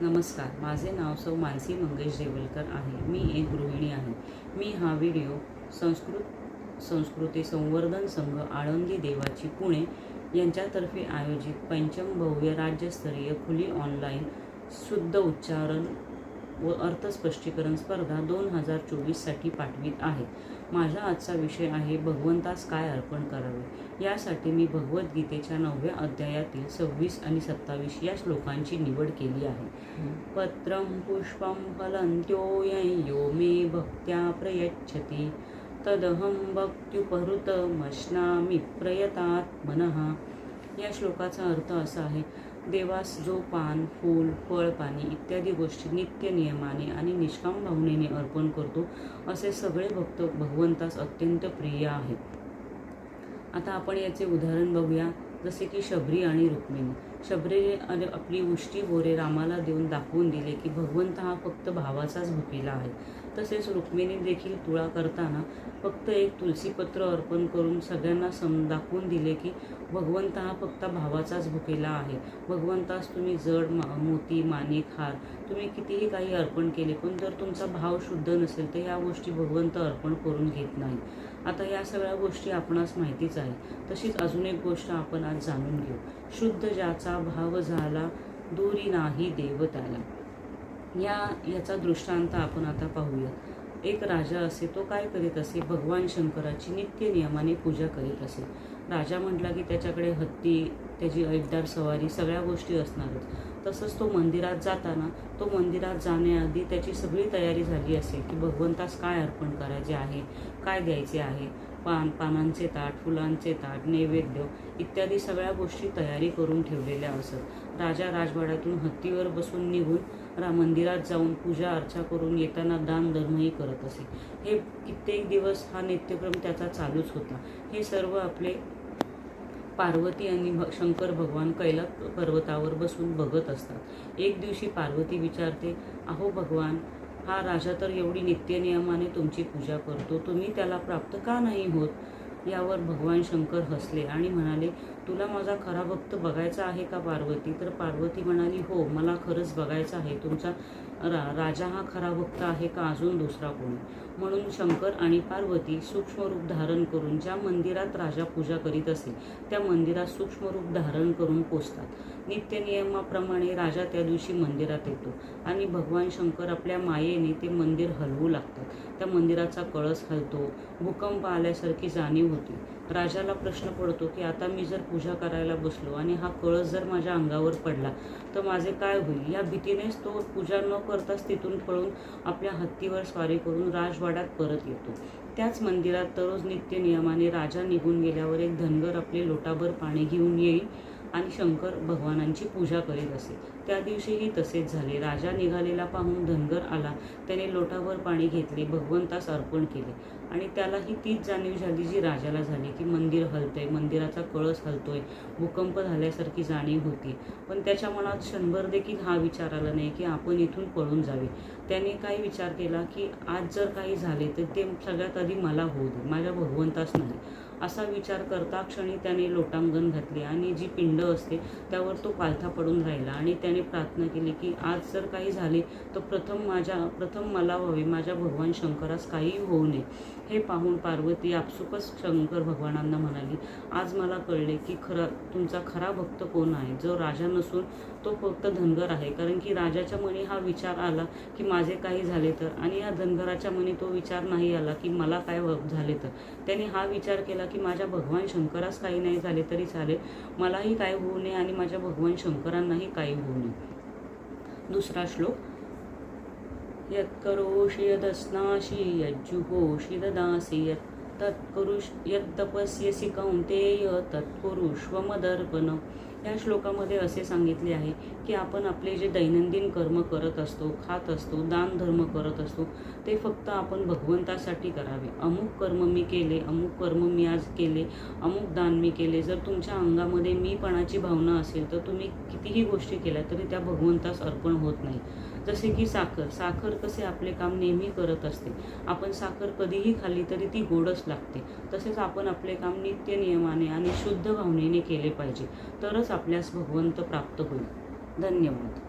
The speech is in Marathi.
नमस्कार माझे नाव सौ मानसी मंगेश देवलकर आहे. मी एक गृहिणी आहे. मी हा व्हिडिओ संस्कृत संस्कृती संवर्धन संघ आळंदी देवाची पुणे यांच्यातर्फे आयोजित पंचम भव्य राज्यस्तरीय खुली ऑनलाईन शुद्ध उच्चारण व अर्थस्पष्टीकरण स्पर्धा दोन हजार चोवीससाठी पाठवित आहे. माझा आजचा विषय आहे भगवंतास काय अर्पण करावे? यासाठी मी भगवद्गीतेच्या नवव्या अध्यायातील सव्वीस आणि सत्तावीस या श्लोकांची निवड केली आहे. पत्रं पुष्पं फलं त्योयं मे भक्त्या प्रयच्छती तदहं भक्त्युपहृतमश्नामि प्रयतात् मनः या श्लोकाचा अर्थ असा आहे देवास जो पान फूल फळ पाणी इत्यादी गोष्टी नित्य नियमाने आणि निष्काम भावनेने अर्पण करतो असे सगळे भक्त भगवंतास अत्यंत प्रिय आहेत. आता आपण याचे उदाहरण बघूया जसे की शबरी आणि रुक्मिणी. शबरीने आपली उष्टी बोरे रामाला देऊन दाखवून दिले की भगवंत हा फक्त भावाचाच भुकेला आहे. तसेच रुक्मिणी देखील तुळा करताना फक्त एक तुलसीपत्र अर्पण करून सगळ्यांना सम दाखवून दिले की भगवंत हा फक्त भावाचाच भुकेला आहे. भगवंतास तुम्ही जड मा मोती माणिक हार तुम्ही कितीही काही अर्पण केले पण जर तुमचा भाव शुद्ध नसेल तर या गोष्टी भगवंत अर्पण करून घेत नाही. आता या सगळ्या गोष्टी आपणास माहितीच आहे तशीच अजून एक गोष्ट आपण आज जाणून घेऊ. शुद्ध ज्याचा भाव झाला दूरी नाही देवताला. या याचा दृष्टांत आपण आता पाहूया. एक राजा असे तो काय करीत असे? भगवान शंकराची नित्य नियमाने पूजा करीत असे. राजा म्हटला की त्याच्याकडे हत्ती त्याची ऐटदार सवारी सगळ्या गोष्टी असणारच. तसंच तो मंदिरात जाताना तो मंदिरात जाण्याआधी त्याची सगळी तयारी झाली असेल की भगवंतास काय अर्पण करायचे आहे काय द्यायचे आहे? पान पानांचे ताट फुलांचे ताट नैवेद्य इत्यादी सगळ्या गोष्टी तयारी करून ठेवलेल्या असत. राजा राजवाड्यातून हत्तीवर बसून निघून रा मंदिरात जाऊन पूजा अर्चा करून येताना दान धर्मही करत असे. हे कित्येक दिवस हा नित्यक्रम त्याचा चालूच होता. हे सर्व आपले पार्वती आणि भ शंकर भगवान कैलास पर्वतावर बसून बघत असतात. एक दिवशी पार्वती विचारते अहो भगवान हा राजा तर एवढी नित्यनियमाने तुमची पूजा करतो तुम्ही त्याला प्राप्त का नाही होत? यावर भगवान शंकर हसले आणि म्हणाले तुला माझा खरा भक्त बघायचा आहे का पार्वती? तर पार्वती म्हणाली हो मला खरंच बघायचं आहे. तुमचा रा राजा हा खरा भक्त आहे का अजून दुसरा कोण? म्हणून शंकर आणि पार्वती सूक्ष्मरूप धारण करून ज्या मंदिरात राजा पूजा करीत असे त्या मंदिरात सूक्ष्मरूप धारण करून पोचतात. नित्यनियमाप्रमाणे राजा त्या दिवशी मंदिरात येतो आणि भगवान शंकर आपल्या मायेने ते मंदिर हलवू लागतात. त्या मंदिराचा कळस हलतो भूकंप आल्यासारखी जाणीव होती. राजाला प्रश्न पडतो की आता मी जर पूजा करायला बसलो आणि हा कळस जर माझ्या अंगावर पडला तर माझे काय होईल? या भीतीनेच तो पूजा न करताच तिथून पळून आपल्या हत्तीवर स्वारी करून राजवाड्यात परत येतो. त्याच मंदिरात दररोज नित्य नियमाने राजा निघून गेल्यावर एक धनगर आपले लोटाभर पाणी घेऊन येईल. आणि शंकर भगवानांची पूजा करीत असे. त्या दिवशीही तसेच झाले. राजा निघालेला पाहून धनगर आला. त्याने लोटाभर पाणी घेतले भगवंतास अर्पण केले आणि त्यालाही तीच जाणीव झाली जी राजाला झाली की मंदिर हलतंय मंदिराचा कळस हलतोय भूकंप झाल्यासारखी जाणीव होती. पण त्याच्या मनात क्षणभर देखील हा विचार आला नाही की आपण इथून पळून जावे. त्याने काही विचार केला की आज जर काही झाले तर ते सगळ्यात आधी मला होऊ दे. माझ्या भगवंतास नाही. असा विचार करता क्षणी त्याने लोटांगण घातले आणि जी पिंड असते त्यावर तो पालथा पडून राहिला आणि त्याने प्रार्थना केली की आज जर काही झाले तर प्रथम माझ्या प्रथम मला व्हावे माझ्या भगवान शंकरास काहीही होऊ नये. हे पाहून पार्वती आपसुकच शंकर भगवानांना म्हणाली आज मला कळले की खरा तुमचा खरा भक्त कोण आहे? जो राजा नसून तो फक्त धनगर आहे. कारण की राजाच्या मनी हा विचार आला की माझे काही झाले तर आणि या धनगराच्या मनी तो विचार नाही आला की मला काय झाले तर. त्याने हा विचार केला की माझ्या भगवान शंकरास काही नाही झाले तरी चालेल. मलाही काय होऊ नये आणि माझ्या भगवान शंकरांनाही काही होऊ नये. दुसरा श्लोक. यत्करोषि यदस्नासि यज्जुहोषि ददासि यत् तत्कुरुष यत्तपस्यसि कौन्तेय तत्पुरुष्व मदर्पण या श्लोकामध्ये असे सांगितले आहे की आपण आपले जे दैनंदिन कर्म करत असतो खात असतो दान धर्म करत असतो ते फक्त आपण भगवंतासाठी करावे. अमुक कर्म मी केले अमुक कर्म मी आज केले अमुक दान मी केले. जर तुमच्या अंगामध्ये मीपणाची भावना असेल तर तुम्ही कितीही गोष्टी केल्या तरी त्या भगवंतास अर्पण होत नाही. जसे की साखर. साखर कसे आपले काम नेहमी करत असते. आपण साखर कधीही खाल्ली तरी ती गोडच लागते. तसेच आपण आपले काम नित्य नियमाने आणि शुद्ध भावनेने केले पाहिजे. तरच आपल्यास भगवंत प्राप्त होईल. धन्यवाद.